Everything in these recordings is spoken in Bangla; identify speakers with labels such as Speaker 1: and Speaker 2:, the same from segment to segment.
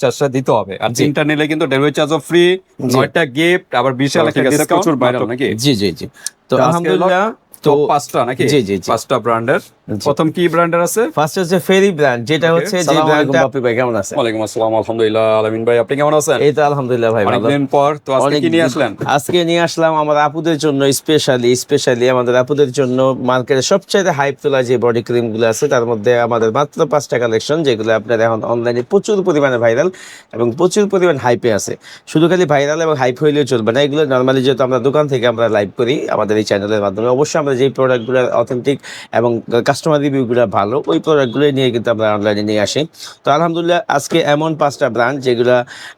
Speaker 1: চার্জটা দিতে হবে আর। তিনটা নিলে কিন্তু ডেলিভারি চার্জও ফ্রি। নয়টা গিফট আবার বিশাল একটা ডিসকাউন্ট নাকি
Speaker 2: জি জি জি তো আলহামদুলিল্লাহ তো
Speaker 1: পাঁচটা নাকি
Speaker 2: জি, জি।
Speaker 1: পাঁচটা ব্র্যান্ডের। প্রথম কি ব্র্যান্ডের আছে?
Speaker 2: ফার্স্ট হচ্ছে ফেরি ব্র্যান্ড যেটা হচ্ছে যে ব্র্যান্ডটা
Speaker 3: বাপি ভাই কেমন আছেন?
Speaker 1: ওয়ালাইকুম আসসালাম আলহামদুলিল্লাহ আলামিন ভাই আপনি কেমন আছেন?
Speaker 2: এই তো আলহামদুলিল্লাহ ভাই ভালো।
Speaker 1: অনেকদিন পর তো আজকে কি নিয়ে আসলেন?
Speaker 2: আজকে নিয়ে আসলাম আমার আপুদের জন্য স্পেশালি স্পেশালি আমাদের আপুদের জন্য মার্কেটে সবচেয়ে হাইপ তোলা যে বডি ক্রিমগুলো আছে তার মধ্যে আমাদের মাত্র পাঁচটা কালেকশন যেগুলো আপনার এখন অনলাইনে প্রচুর পরিমাণে ভাইরাল এবং প্রচুর পরিমাণ হাইপে আছে। শুধু খালি ভাইরাল এবং হাইপ হইলেও চলবে না এগুলো নর্মালি যেহেতু আমরা দোকান থেকে আমরা লাইভ করি আমাদের এই চ্যানেলের মাধ্যমে। অবশ্যই আমরা যেই প্রোডাক্টগুলো অথেন্টিক এবং কাস্টমার রিভিউগুলো ভালো ওই প্রোডাক্টগুলো নিয়ে কিন্তু আমরা অনলাইনে নিয়ে আসি। তো আলহামদুলিল্লাহ আজকে এমন পাঁচটা ব্র্যান্ড যেগুলো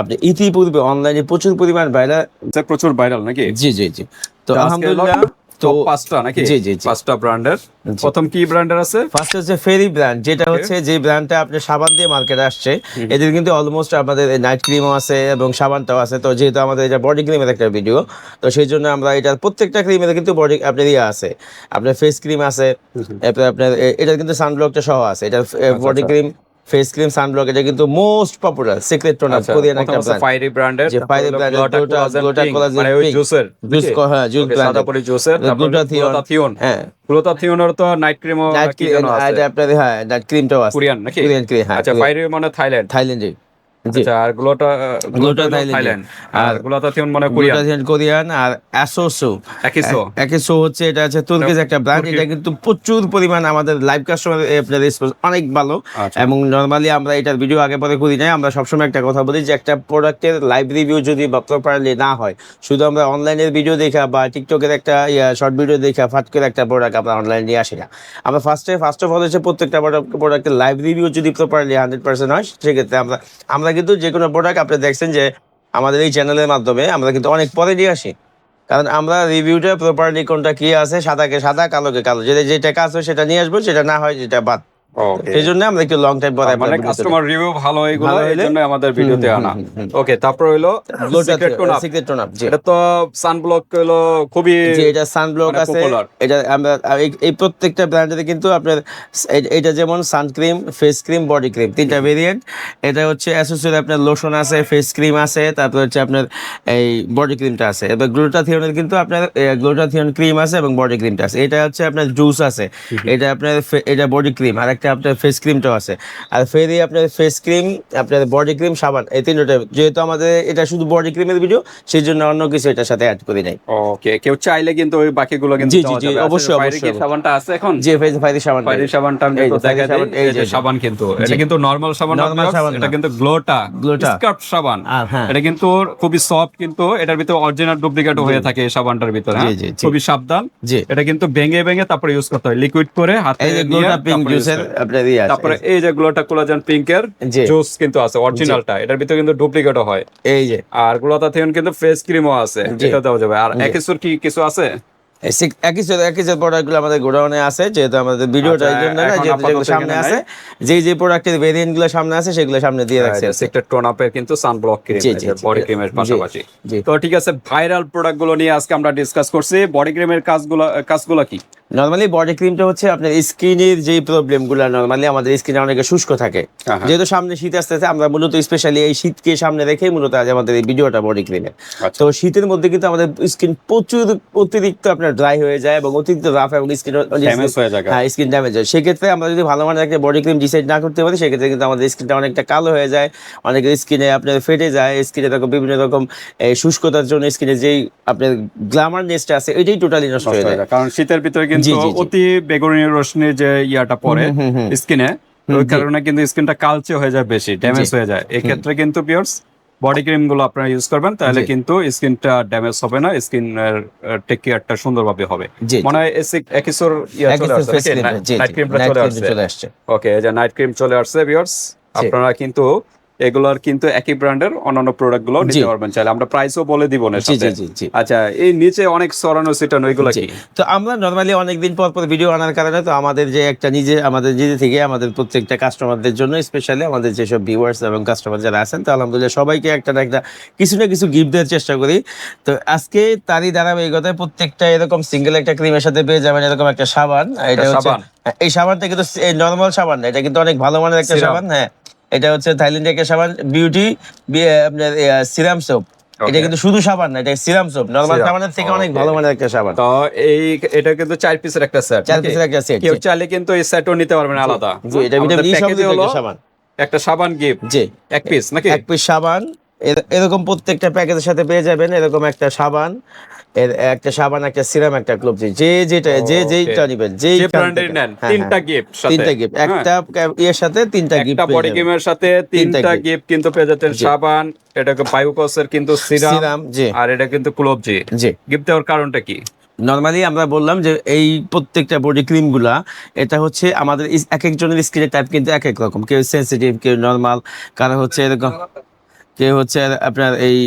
Speaker 2: আপনি ইতিপূর্বে অনলাইনে প্রচুর পরিমাণ ভাইরাল
Speaker 1: প্রচুর ভাইরাল নাকি?
Speaker 2: জি জি জি। তো
Speaker 1: তো
Speaker 2: আলহামদুলিল্লাহ
Speaker 1: তো পাঁচটা নাকি?
Speaker 2: জি, জি।
Speaker 1: পাঁচটা ব্র্যান্ডের। প্রথম কি ব্র্যান্ডের আছে?
Speaker 2: ফার্স্ট হচ্ছে ফেরি ব্র্যান্ড যেটা হচ্ছে যে ব্র্যান্ডটা আপনি সাবান দিয়ে মার্কেটে আসছে। এদের কিন্তু অলমোস্ট আমাদের নাইট ক্রিমও আছে এবং সাবানটাও আছে। তো যেহেতু আমাদের এটা বডি ক্রিমের একটা ভিডিও তো সেই জন্য আমরা এটার প্রত্যেকটা ক্রিমের কিন্তু বডি আপনার ইয়ে আছে। আপনার ফেস ক্রিম আছে। আপনার এটার কিন্তু সানব্লকটা সহ আছে। এটা বডি
Speaker 1: আচ্ছা।
Speaker 2: ক্রিম ফেস ক্রিম সানব্লক এটা কিন্তু মোস্ট পপুলার সিক্রেট টোনার
Speaker 1: আচ্ছা
Speaker 2: কোরিয়ান একটা ব্র্যান্ড
Speaker 1: ফাইরি ব্র্যান্ডের
Speaker 2: যে ফাইরি ব্র্যান্ডের গ্লোটা গ্লোটা কোলা collagen
Speaker 1: মানে ওই। জুসের
Speaker 2: জুস হ্যাঁ জুস ব্র্যান্ড
Speaker 1: সাদা পরি জুসের
Speaker 2: গ্লোটা
Speaker 1: থিওন
Speaker 2: হ্যাঁ।
Speaker 1: গ্লুটাথিয়নের তো নাইট ক্রিম
Speaker 2: নাইট
Speaker 1: কি যেন আছে?
Speaker 2: এটা আপনাদের হ্যাঁ নাইট ক্রিমটাও আছে।
Speaker 1: কোরিয়ান নাকি?
Speaker 2: কোরিয়ান ক্রিম হ্যাঁ
Speaker 1: আচ্ছা ফাইরি মানে থাইল্যান্ড।
Speaker 2: থাইল্যান্ডে জি
Speaker 1: আচ্ছা আর গ্লোটা
Speaker 2: গ্লোটা থাইল্যান্ড।
Speaker 1: থাইল্যান্ড। আর
Speaker 2: আর
Speaker 1: গ্লুটাথিয়ন মানে কোরিয়ান।
Speaker 2: কোরিয়ান কোরিয়ান আর অ্যাসোসো
Speaker 1: একিসো।
Speaker 2: একেসো হচ্ছে এটা হচ্ছে তুর্কিজ একটা ব্র্যান্ড
Speaker 1: তুর্কি-
Speaker 2: এটা কিন্তু প্রচুর পরিমাণ আমাদের লাইভ কাস্টমার আপনার রেসপন্স অনেক ভালো।
Speaker 1: আচ্ছা।
Speaker 2: এবং নর্মালি আমরা এটার ভিডিও আগে পরে করি নাই। আমরা সবসময় একটা কথা বলি যে একটা প্রোডাক্টের লাইভ রিভিউ যদি প্রপারলি না হয় শুধু আমরা অনলাইনের ভিডিও দেখা বা টিকটকের একটা শর্ট ভিডিও দেখা ফাট করে একটা প্রোডাক্ট আমরা অনলাইনে নিয়ে আসি না। আমরা ফার্স্টে ফার্স্ট অফ অল হচ্ছে প্রত্যেকটা প্রোডাক্টের লাইভ রিভিউ যদি প্রপারলি হান্ড্রেড পার্সেন্ট হয় সেক্ষেত্রে আমরা আমরা কিন্তু যে কোনো প্রোডাক্ট আপনি দেখছেন যে আমাদের এই চ্যানেলের মাধ্যমে আমরা কিন্তু অনেক পরে নিয়ে আসি। কারণ আমরা রিভিউটা প্রপারলি কোনটা কি আছে, সাদাকে সাদা, কালোকে কালো। যেটা যেটা কাজ হয় সেটা নিয়ে আসব সেটা না হয় যেটা বাদ। এই জন্য আমরা একটু লং টাইম পরে
Speaker 1: মানে কাস্টমার রিভিউ ভালো এগুলো এই জন্য আমাদের ভিডিওতে আনা। ওকে তারপর হইল secret tone up
Speaker 2: secret tone up জি।
Speaker 1: এটা তো সানব্লক হলো খুবই
Speaker 2: যে এটা সানব্লক
Speaker 1: মানে
Speaker 2: আছে। এটা আমরা এই- প্রত্যেকটা ব্র্যান্ডের কিন্তু আপনার এটা যেমন suncream face cream body cream তিনটা ভেরিয়েন্ট এটা হচ্ছে অ্যাসোসিয়েট আপনার লোশন আছে ফেস ক্রিম আছে তারপর হচ্ছে আপনার এই বডি ক্রিমটা আছে। এবার গ্লুটাথিয়নের কিন্তু আপনার গ্লুটাথিয়ন ক্রিম আছে এবং বডি ক্রিমটা আছে। এটা হচ্ছে আপনার জুস আছে। এটা আপনার এটা বডি ক্রিম আর একটা আপনার ফেস ক্রিমটাও আছে। আর ফেরি আপনার ফেস ক্রিম আপনার বডি ক্রিম সাবান এই তিনটা যেহেতু আমাদের এটা শুধু বডি ক্রিমের ভিডিও সেই জন্য অন্য কিছু এটার সাথে অ্যাড করি নাই।
Speaker 1: ওকে কেউ চাইলে কিন্তু ওই বাকিগুলো কিন্তু
Speaker 2: জি, জি, জি,
Speaker 1: আচ্ছা,
Speaker 2: অবশ্যই, অবশ্যই।
Speaker 1: সাবানটা আছে এখন?
Speaker 2: যে ফেরি ফাইরি সাবান
Speaker 1: বাইরের সাবানটা আমি
Speaker 2: ফায়ারি
Speaker 1: দেখা দেই।
Speaker 2: এই
Speaker 1: যে সাবান কিন্তু এটা কিন্তু নরমাল সাবান না,
Speaker 2: Normal
Speaker 1: viewers,
Speaker 2: সাবান
Speaker 1: এটা কিন্তু গ্লোটা
Speaker 2: Glota।
Speaker 1: স্কার্ফ সাবান।
Speaker 2: হ্যাঁ।
Speaker 1: এটা কিন্তু খুবই সফট কিন্তু এটার ভিতরে অরিজিনাল ডুপ্লিকেট হয়ে থাকে এই সাবানটার ভিতরে হ্যাঁ?
Speaker 2: জি, জি।
Speaker 1: খুবই সাবধান।
Speaker 2: জি।
Speaker 1: এটা কিন্তু ভেঙে ভেঙে তারপরে ইউজ করতে হয়। লিকুইড করে হাতে
Speaker 2: এই যে
Speaker 1: নিয়ে
Speaker 2: আপনার ইয়ে আছে।
Speaker 1: তারপরে এই যে গ্লোটা কোলাজেন পিঙ্কের জুস কিন্তু আছে অরিজিনালটা এটার ভিতরে কিন্তু ডুপ্লিকেটও হয়।
Speaker 2: এই যে।
Speaker 1: আর গ্লোটা কিন্তু ফেস ক্রিমও আছে। এটা দেওয়া যাবে। আর। একেসুর কি কিছু আছে?
Speaker 2: একই একই প্রোডাক্টগুলো আমাদের গোডাউনে আছে যেহেতু আমাদের ভিডিওটা
Speaker 1: আচ্ছা,
Speaker 2: এই জন্য না যেগুলো সামনে আছে যেই যে প্রোডাক্টের ভেরিয়েন্টগুলো সামনে আছে সেগুলো সামনে দিয়ে রাখছে
Speaker 1: সেক্টর টোন আপের কিন্তু সানব্লক ক্রিম। বডি ক্রিমের পাশাপাশি। তো ঠিক আছে ভাইরাল প্রোডাক্টগুলো নিয়ে আজকে আমরা ডিসকাস করছি। বডি ক্রিমের কাজগুলো কাজগুলো কি?
Speaker 2: নর্মালি বডি ক্রিমটা হচ্ছে আপনার স্কিনের যেই প্রবলেমগুলো নর্মালি আমাদের স্কিনে অনেকে শুষ্ক থাকে। যেহেতু সামনে শীত আসতেছে আমরা মূলত স্পেশালি এই শীতকে সামনে রেখেই মূলত আজ আমাদের এই ভিডিওটা বডি ক্রিমের
Speaker 1: আচ্ছা।
Speaker 2: তো শীতের মধ্যে কিন্তু আমাদের স্কিন প্রচুর অতিরিক্ত আপনার ড্রাই হয়ে যায় এবং অতিরিক্ত রাফ এবং স্কিন
Speaker 1: হয়ে
Speaker 2: স্কিন ড্যামেজ হয় সেক্ষেত্রে আমরা যদি ভালো মানের একটা বডি ক্রিম ডিসাইড না করতে পারি সেক্ষেত্রে কিন্তু আমাদের স্কিনটা অনেকটা কালো হয়ে যায় অনেকের স্কিনে আপনার ফেটে যায় স্কিনে এরকম বিভিন্ন রকম শুষ্কতার জন্য স্কিনে যেই আপনার গ্ল্যামারনেসটা আছে এটাই টোটালি নষ্ট হয়ে যায়
Speaker 1: কারণ শীতের ভিতরে কিন্তু। অতি বেগুনি রশ্মির যে ইয়াটা পড়ে। স্কিনে ওই কারণে কিন্তু স্কিনটা কালচে হয়ে যায় বেশি ড্যামেজ হয়ে যায়। এই ক্ষেত্রে কিন্তু পিওর্স বডি ক্রিমগুলো আপনারা ইউজ করবেন তাহলে কিন্তু স্কিনটা ড্যামেজ হবে না স্কিন টেক কেয়ারটা সুন্দরভাবে হবে। মনে হয় একিসোর ইয়া নাইট ক্রিমটা চলে আসছে।
Speaker 2: চলে আসছে।
Speaker 1: ওকে এই যে নাইট ক্রিম চলে আসছে ভিউয়ার্স আপনারা কিন্তু এগুলার কিন্তু একই ব্র্যান্ডের অন্যান্য প্রোডাক্টগুলো নিতে। পারবেন চাইলে আমরা প্রাইসও বলে দিব না
Speaker 2: জি, জি, জি।
Speaker 1: আচ্ছা এই নিচে অনেক সরানো সিটানো এগুলা। কি
Speaker 2: তো আমরা নর্মালি অনেকদিন পর পর ভিডিও আনার কারণে তো আমাদের যে একটা নিজে আমাদের নিজে থেকে আমাদের প্রত্যেকটা কাস্টমারদের জন্য স্পেশালি আমাদের যেসব ভিউয়ার্স এবং কাস্টমার যারা আছেন তো আলহামদুলিল্লাহ সবাইকে একটা না একটা কিছু না কিছু গিফট দেওয়ার চেষ্টা করি তো আজকে তারই ধারাবাহিকতায় প্রত্যেকটা এরকম সিঙ্গেল একটা ক্রিমের সাথে পেয়ে যাবেন এরকম একটা সাবান এটা হচ্ছে
Speaker 1: সাবান?
Speaker 2: হ্যাঁ, এই সাবানটা কিন্তু নর্মাল সাবান না এটা কিন্তু অনেক ভালো মানের একটা সাবান হ্যাঁ এটা হচ্ছে থাইল্যান্ড একটা সাবান বিউটি আপনার সিরাম সোপ এটা কিন্তু শুধু সাবান না এটা সিরাম সোপ নরমাল সাবানের থেকে অনেক ভালো মানের একটা সাবান।
Speaker 1: তো এই এটা কিন্তু চার পিসের একটা সেট
Speaker 2: চার পিসের একটা সেট
Speaker 1: কেউ। চাইলে কিন্তু এই সেটও নিতে পারবেন আলাদা।
Speaker 2: জি এটা ভিটামিন ই সমৃদ্ধ একটা সাবান।
Speaker 1: একটা সাবান গিফট
Speaker 2: জি।
Speaker 1: এক পিস নাকি?
Speaker 2: এক পিস সাবান এরকম প্রত্যেকটা প্যাকেজের সাথে পেয়ে যাবেন এরকম একটা সাবান এর একটা সাবান একটা সিরাম একটা ক্লোবজি যে যেটা যে. যেটা নেবেন
Speaker 1: যে ব্র্যান্ডের নেন
Speaker 2: হ্যাঁ,
Speaker 1: তিনটা
Speaker 2: হ্যাঁ।
Speaker 1: গিফট
Speaker 2: তিনটা গিফট একটা ক্যা- ইয়ের সাথে তিনটা গিফট
Speaker 1: একটা বডি ক্রিমের সাথে
Speaker 2: তিনটা
Speaker 1: গিফট কিন্তু পেয়ে যাচ্ছেন। সাবান এটাকে বায়োকসের কিন্তু সিরাম আর এটা কিন্তু ক্লোবজি
Speaker 2: জি।
Speaker 1: গিফট দেওয়ার কারণটা কি?
Speaker 2: নর্মালি আমরা বললাম যে এই প্রত্যেকটা বডি ক্রিমগুলা এটা হচ্ছে আমাদের এক একজনের স্কিনের টাইপ কিন্তু এক এক রকম। কেউ সেন্সিটিভ কেউ নর্মাল কারও হচ্ছে এরকম কেউ হচ্ছে আপনার এই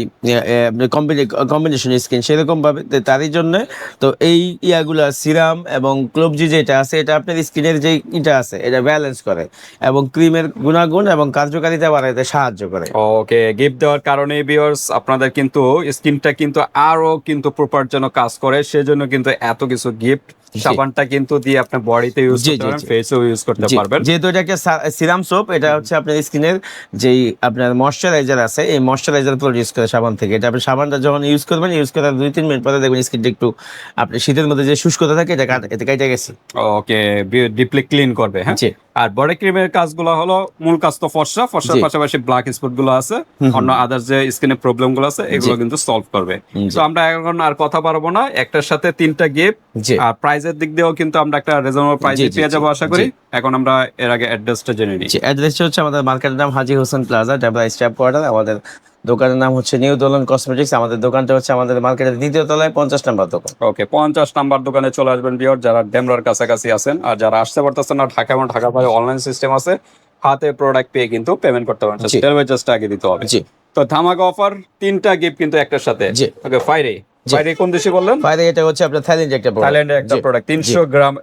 Speaker 2: কম্বিনেশন স্কিন সেরকম ভাবে তারই জন্য, তো এই ইয়াগুলা সিরাম এবং ক্লোবজি যেটা আছে, এটা আপনার স্কিনের যে ইটা আছে, এটা ব্যালেন্স করে এবং ক্রিমের গুণাগুণ এবং কার্যকারিতা বাড়াইতে সাহায্য করে।
Speaker 1: ওকে গিফট দেওয়ার কারণে ভিউয়ার্স আপনাদের কিন্তু স্কিনটা কিন্তু আরও কিন্তু প্রপার জন্য কাজ করে, সেজন্য কিন্তু এত কিছু গিফট সাবানটা কিন্তু দিয়ে আপনি বডিতে ইউজ করতে পারবেন। ফেসেও ইউজ করতে পারবেন।
Speaker 2: যেহেতু এটা একটা সিরাম সোপ এটা হচ্ছে আপনার স্কিনের যেই আপনার ময়শ্চারাইজার আছে এই ময়শ্চারাইজার প্রডিউস করে সাবান থেকে। এটা আপনি সাবানটা যখন ইউজ করবেন ইউজ করার দুই তিন মিনিট পরে দেখবেন স্কিনটা একটু আপনি শীতের মধ্যে যে শুষ্কতা থাকে এটা এতে কেটে গেছে।
Speaker 1: ওকে ডিপলি ক্লিন করবে হ্যাঁ? আর বডি ক্রিমের কাজগুলো হলো মূল কাজ তো ফর্সা। ফর্সার পাশাপাশি ব্ল্যাক স্পটগুলো আছে অন্য আদার যে স্কিনের প্রবলেমগুলো আছে এগুলো কিন্তু সলভ করবে। তো আমরা এখন আর কথা পারব না। একটার সাথে তিনটা গিফট
Speaker 2: আর
Speaker 1: আর প্রাইজের দিক দিয়েও কিন্তু আমরা একটা রিজনেবল প্রাইসে পেয়ে যাব আশা করি। এখন আমরা এর আগে অ্যাড্রেসটা জেনে নিই।
Speaker 2: অ্যাড্রেসটা হচ্ছে আমাদের মার্কেটের নাম Haji Hossain plaza Dabla staff quarter আমাদের দোকানের নাম হচ্ছে নিউ দোলন কসমেটিক্স আমাদের দোকানটা হচ্ছে আমাদের মার্কেটের দ্বিতীয় তলায় পঞ্চাশ নাম্বার দোকান।
Speaker 1: ওকে পঞ্চাশ নাম্বার দোকানে চলে আসবেন বিয়র যারা ডেমরার কাছাকাছি আছেন আর যারা আসতে পারতেছেন না ঢাকা এবং ঢাকা বাইরে অনলাইন সিস্টেম আছে হাতে প্রোডাক্ট পেয়ে কিন্তু পেমেন্ট করতে পারেন। ডেলিভারি চার্জটা আগে দিতে হবে।
Speaker 2: জি।
Speaker 1: তো ধামাকা অফার তিনটা গিফট কিন্তু একটার সাথে। ওকে ফাইরে
Speaker 2: জি।
Speaker 1: ফাইরে কোন দেশে বললেন?
Speaker 2: বাইরে এটা হচ্ছে আপনার থাইল্যান্ডের একটা।
Speaker 1: থাইল্যান্ডের একটা প্রোডাক্ট তিনশো গ্রাম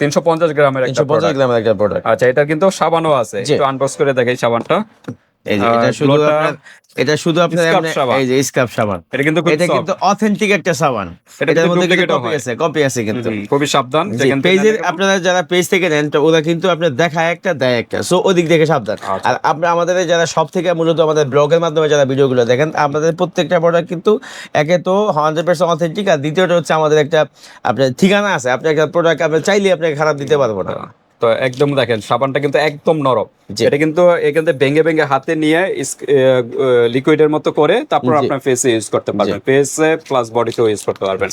Speaker 1: তিনশো পঞ্চাশ গ্রামের একটা
Speaker 2: 350 গ্রামের একটা প্রোডাক্ট
Speaker 1: আচ্ছা এটা কিন্তু সাবানও আছে। একটু আনবক্স করে দেখাই সাবানটা।
Speaker 2: এই যে এটা শুধু এটা শুধু আপনার
Speaker 1: Scrub
Speaker 2: এমনি-
Speaker 1: সাবান।
Speaker 2: এই যে স্কার্ফ সাবান।
Speaker 1: এটা কিন্তু
Speaker 2: এটা কিন্তু অথেন্টিক একটা সাবান। এটার মধ্যে কিন্তু কপি আছে কপি আছে কিন্তু।
Speaker 1: খুবই সাবধান।
Speaker 2: পেজের আপনারা যারা পেজ থেকে নেন তো ওরা কিন্তু আপনার দেখায় একটা দেয় একটা। সো ওদিক দেখে সাবধান।
Speaker 1: আচ্ছা।
Speaker 2: আর আপনারা আমাদের যারা সব থেকে মূলত আমাদের ব্লগের মাধ্যমে যারা ভিডিওগুলো দেখেন আমাদের প্রত্যেকটা প্রোডাক্ট কিন্তু একে তো হান্ড্রেড পার্সেন্ট অথেন্টিক আর দ্বিতীয়টা হচ্ছে আমাদের একটা আপনার ঠিকানা আছে। আপনি একটা প্রোডাক্ট আপনি চাইলে আপনাকে খারাপ দিতে পারব না।
Speaker 1: তো একদম দেখেন সাবানটা কিন্তু একদম নরম। এটা কিন্তু এখান থেকে ভেঙে ভেঙে হাতে নিয়ে লিকুইডের মতো করে তারপর আপনার ফেসে ইউজ করতে পারবেন। ফেসে প্লাস বডিতেও ইউজ করতে পারবেন।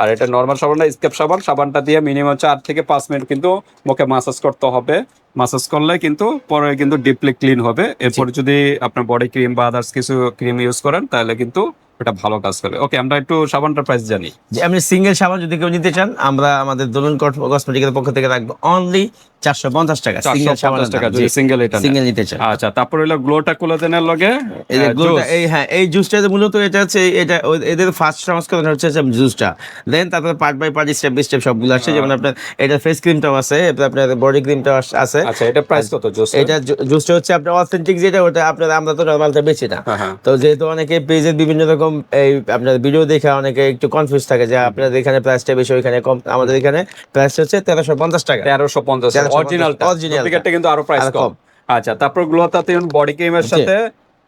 Speaker 1: আর এটা নর্মাল সাবান না স্কেপ সাবান। সাবানটা দিয়ে মিনিমাম চার থেকে পাঁচ মিনিট কিন্তু মুখে মাসাজ করতে হবে। মাসাজ করলে কিন্তু পরে কিন্তু ডিপলি ক্লিন হবে। এরপরে যদি আপনার বডি ক্রিম বা আদার্স কিছু ক্রিম ইউজ করেন তাহলে কিন্তু এটা ভালো কাজ করবে ওকে আমরা একটু সাবানটার প্রাইস জানি।
Speaker 2: যে আপনি সিঙ্গেল সাবান যদি কেউ নিতে চান আমরা আমাদের দোলন কসমেটিকের পক্ষ থেকে রাখব অনলি চারশো পঞ্চাশ টাকা সিঙ্গেল
Speaker 1: চারশো পঞ্চাশ টাকা যদি সিঙ্গেল এটা
Speaker 2: সিঙ্গেল নিতে চান।
Speaker 1: আচ্ছা তারপর হলো গ্লোটা কোলাজেনের লগে
Speaker 2: এই যে
Speaker 1: আহ,
Speaker 2: গ্লুটা
Speaker 1: juice।
Speaker 2: এই হ্যাঁ এই জুসটা মূলত এটা হচ্ছে এটা এদের ফার্স্ট সংস্করণ হচ্ছে জুসটা দেন তারপরে part by part step by step সবগুলো আসছে। যেমন আপনার এটা ফেস ক্রিমটাও আছে আপনার বডি ক্রিমটাও আছে।
Speaker 1: আচ্ছা এটা প্রাইস কত জুস
Speaker 2: এটা জুসটা হচ্ছে আপনার অথেন্টিক যেটা ওটা আপনার আমরা তো নর্মালটা বেশি না।
Speaker 1: হ্যাঁ, হ্যাঁ।
Speaker 2: তো যেহেতু অনেকে পেজের বিভিন্ন রকম এই আপনার ভিডিও দেখে অনেকে একটু কনফিউজ থাকে যে আপনাদের এখানে প্রাইসটা বেশি ওইখানে কম আমাদের এখানে প্রাইস হচ্ছে তেরোশো পঞ্চাশ টাকা।
Speaker 1: তেরোশো পঞ্চাশ
Speaker 2: 1350
Speaker 1: অরিজিনালটা। কিন্তু আরও প্রাইস কম। আচ্ছা তারপর গ্লোটাতে বডি ক্রিমের সাথে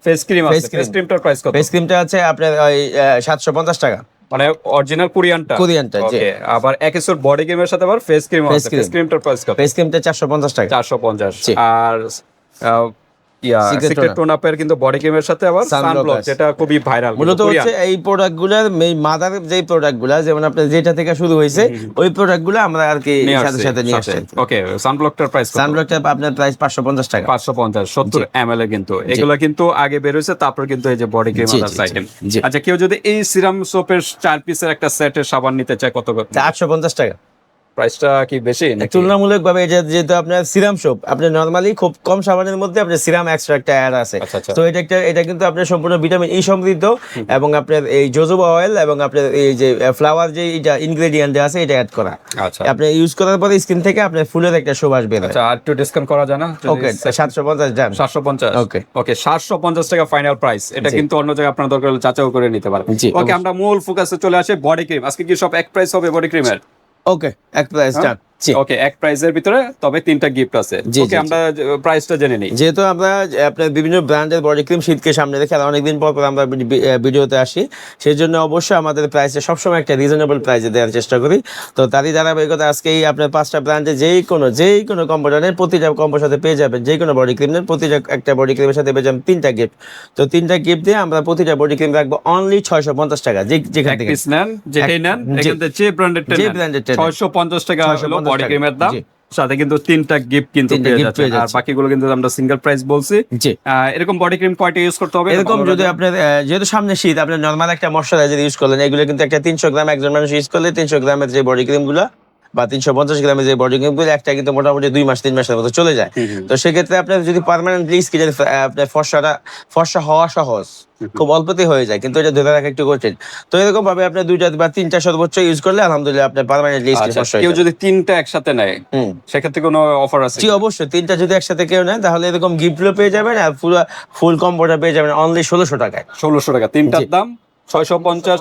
Speaker 1: ফেস ক্রিম আছে। ফেস ক্রিমটার প্রাইস কত?
Speaker 2: ফেস ক্রিমটা আছে আপনার ওই সাতশো পঞ্চাশ টাকা।
Speaker 1: মানে অরিজিনাল কোরিয়ানটা?
Speaker 2: কোরিয়ানটা, জি।
Speaker 1: ওকে আবার একেশ্বর বডি ক্রিমের সাথে আবার ফেস ক্রিম আছে। ফেস ক্রিমটার প্রাইস কত?
Speaker 2: ফেস ক্রিমটা চারশো পঞ্চাশ টাকা।
Speaker 1: 450 আর সিক্রেট। কিন্তু বডি ক্রিমের সাথে আবার সানব্লক যেটা খুবই ভাইরাল
Speaker 2: মূলত হচ্ছে এই প্রোডাক্ট মাদার যে প্রোডাক্ট যেমন আপনার যেটা থেকে শুরু হয়েছে ওই প্রোডাক্ট আমরা আর কি সাথে সাথে নিয়ে আসছি।
Speaker 1: ওকে সানব্লকটার প্রাইস
Speaker 2: সানব্লকটা আপনার প্রাইস পাঁচশো পঞ্চাশ টাকা।
Speaker 1: পাঁচশো পঞ্চাশ সত্তর এম এল কিন্তু। এগুলো কিন্তু আগে বেরোয়েছে তারপর কিন্তু এই যে বডি ক্রিম
Speaker 2: জি,
Speaker 1: আদার্স আইটেম আচ্ছা কেউ যদি এই সিরাম সোপের চার পিসের একটা সেটের সাবান নিতে চায় কত
Speaker 2: আটশো পঞ্চাশ টাকা।
Speaker 1: প্রাইসটা কি বেশি নাকি?
Speaker 2: তুলনামূলক ভাবে এটা যেহেতু আপনার সিরাম সোপ আপনি নর্মালি খুব কম সাবানের মধ্যে আপনার সিরাম অ্যাড আছে।
Speaker 1: আচ্ছা, আচ্ছা।
Speaker 2: তো এটা একটা এটা কিন্তু আপনার সম্পূর্ণ ভিটামিন ই সমৃদ্ধ এবং আপনার এই জোজোবা অয়েল এবং আপনার এই যে ফ্লাওয়ার যে এটা ইনগ্রেডিয়েন্ট আছে এটা অ্যাড করা।
Speaker 1: আচ্ছা।
Speaker 2: আপনি ইউজ করার পরে স্কিন থেকে আপনার ফুলের একটা সুবাস বের
Speaker 1: আচ্ছা আর একটু ডিসকাউন্ট করা যায় না?
Speaker 2: ওকে সাতশো পঞ্চাশ ডান
Speaker 1: সাতশো পঞ্চাশ। ওকে সাতশো পঞ্চাশ টাকা ফাইনাল প্রাইস এটা কিন্তু অন্য জায়গায় আপনার দরকার হলে যাচাও করে নিতে পারেন। ওকে আমরা মূল ফোকাসে চলে আসে। বডি ক্রিম আজকে কি সব এক প্রাইস হবে বডি ক্রিমের
Speaker 2: ওকে এক প্রাইস ডান জি।
Speaker 1: ওকে এক প্রাইজের ভিতরে তবে তিনটা গিফট আছে। ওকে আমরা প্রাইসটা জেনে নিই।
Speaker 2: যেহেতু আমরা আপনার বিভিন্ন ব্র্যান্ডের বডি ক্রিম শীতকে সামনে রেখে আর অনেকদিন পর পর আমরা ভিডিওতে আসি। সেই জন্য অবশ্যই আমাদের প্রাইসে সবসময় একটা রিজনেবল প্রাইসে দেওয়ার চেষ্টা করি। তো তারই ধারাবাহিকতা আজকেই আপনার পাঁচটা ব্র্যান্ডে যেই কোনো যেই কোনো প্রতিটা কম্পোর সাথে পেয়ে যাবেন। যে কোনো বডি ক্রিমের প্রতিটা একটা বডি ক্রিমের সাথে পেয়ে যাবেন তিনটা গিফট তো তিনটা গিফট দিয়ে আমরা প্রতিটা বডি ক্রিম রাখব অনলি ছয়শো পঞ্চাশ টাকা। যে যেখান থেকে।
Speaker 1: নেন যে। ছয়শো পঞ্চাশ টাকা হলো
Speaker 2: 650
Speaker 1: বডি। ক্রিমের দাম সাথে কিন্তু তিনটা গিফট কিন্তু পেয়ে যাচ্ছে আর বাকিগুলো কিন্তু আমরা সিঙ্গেল প্রাইস বলছি। এরকম বডি ক্রিম কয়টা ইউজ করতে হবে?
Speaker 2: এরকম যদি। আপনার যেহেতু সামনে শীত আপনি নর্মাল একটা ময়শ্চারাইজার ইউজ করলেন এগুলো কিন্তু একটা তিনশো গ্রাম একজন মানুষ ইউজ করলে তিনশো গ্রামের যে বডি ক্রিমগুলো বা তিনশো পঞ্চাশ গ্রামের যে বডি ক্রিম একটা কিন্তু মোটামুটি দুই মাস তিন মাসের মতো চলে যায়। তো সেক্ষেত্রে আপনার যদি পার্মানেন্টলি স্কিনের আপনার ফর্সাটা ফর্সা হওয়া সহজ খুব অল্পতেই হয়ে যায় কিন্তু এটা ধরে রাখা একটু কঠিন। তো এরকম ভাবে আপনি দুইটা বা তিনটা সর্বোচ্চ ইউজ করলে আলহামদুলিল্লাহ আপনার পার্মানেন্টলি স্কিন
Speaker 1: আচ্ছা, কেউ যদি তিনটা একসাথে নেয় সেক্ষেত্রে কোনো অফার আছে
Speaker 2: জি অবশ্যই তিনটা যদি একসাথে কেউ নেয় তাহলে এরকম গিফটগুলো পেয়ে যাবেন আর পুরো ফুল কম্বোটা পেয়ে যাবেন অনলি ষোলোশো টাকায়।
Speaker 1: ষোলোশো টাকা তিনটার দাম ছয়শো পঞ্চাশ।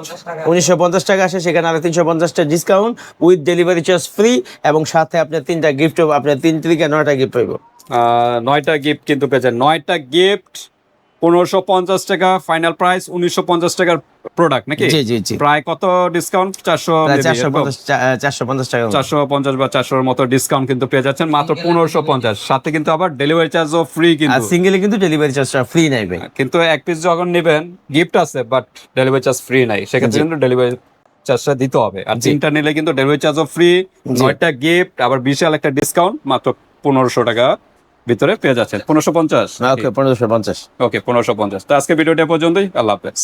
Speaker 2: উনিশশো পঞ্চাশ টাকা আসে সেখানে আরও তিনশো পঞ্চাশটা discount with delivery charge free এবং সাথে আপনার তিনটা গিফট আপনার তিন থেকে নয়টা গিফট পাইব
Speaker 1: নয়টা গিফট কিন্তু পেয়েছেন। নয়টা গিফট পনেরোশো পঞ্চাশ টাকা ফাইনাল প্রাইস উনিশশো পঞ্চাশ টাকার প্রোডাক্ট নাকি?
Speaker 2: জি জি জি।
Speaker 1: প্রায় কত ডিসকাউন্ট চারশো
Speaker 2: চারশো পঞ্চাশ টাকা।
Speaker 1: চারশো পঞ্চাশ বা চারশোর মতো ডিসকাউন্ট কিন্তু পেয়ে যাচ্ছেন মাত্র পনেরোশো পঞ্চাশ। সাথে কিন্তু আবার ডেলিভারি চার্জও ফ্রি কিন্তু।
Speaker 2: সিঙ্গেলে কিন্তু ডেলিভারি চার্জটা ফ্রি নেবে
Speaker 1: কিন্তু এক পিস যখন নেবেন গিফট আছে বাট ডেলিভারি চার্জ ফ্রি নাই। সেক্ষেত্রে কিন্তু ডেলিভারি চার্জটা দিতে হবে। আর তিনটা নিলে কিন্তু ডেলিভারি চার্জও ফ্রি। নয়টা গিফট আবার বিশাল একটা ডিসকাউন্ট মাত্র পনেরোশো টাকা ভিতরে পেয়ে যাচ্ছেন। পনেরোশো পঞ্চাশ।
Speaker 2: ওকে পনেরোশো পঞ্চাশ।
Speaker 1: ওকে পনেরোশো পঞ্চাশ। তো আজকে ভিডিওটা পর্যন্তই। আল্লাহ হাফেজ।